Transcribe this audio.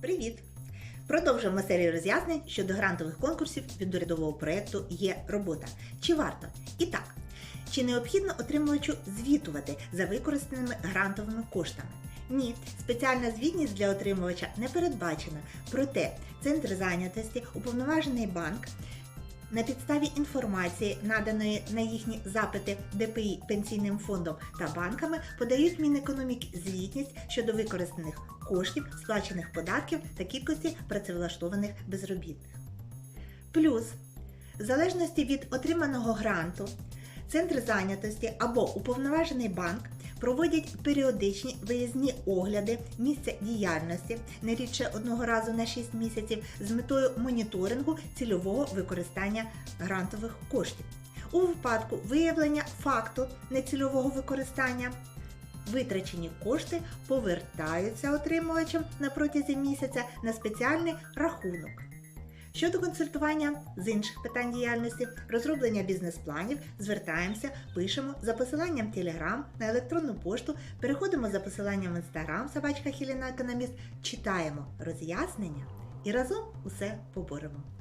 Привіт! Продовжуємо серію роз'яснень щодо грантових конкурсів від урядового проєкту Є робота. Чи варто? І так, чи необхідно отримувачу звітувати за використаними грантовими коштами? Ні, спеціальна звітність для отримувача не передбачена. Проте центр зайнятості, уповноважений банк на підставі інформації, наданої на їхні запити ДПІ пенсійним фондом та банками, подають Мінекономіки звітність щодо використаних коштів, сплачених податків та кількості працевлаштованих безробітних. Плюс, в залежності від отриманого гранту, центр зайнятості або уповноважений банк проводять періодичні виїзні огляди місця діяльності не рідше одного разу на 6 місяців з метою моніторингу цільового використання грантових коштів. У випадку виявлення факту нецільового використання витрачені кошти повертаються отримувачам на протязі місяця на спеціальний рахунок. Щодо консультування з інших питань діяльності, розроблення бізнес-планів, звертаємося, пишемо за посиланням Телеграм на електронну пошту, переходимо за посиланням в Instagram собачка Хіліна Економіст, читаємо роз'яснення і разом усе поборемо.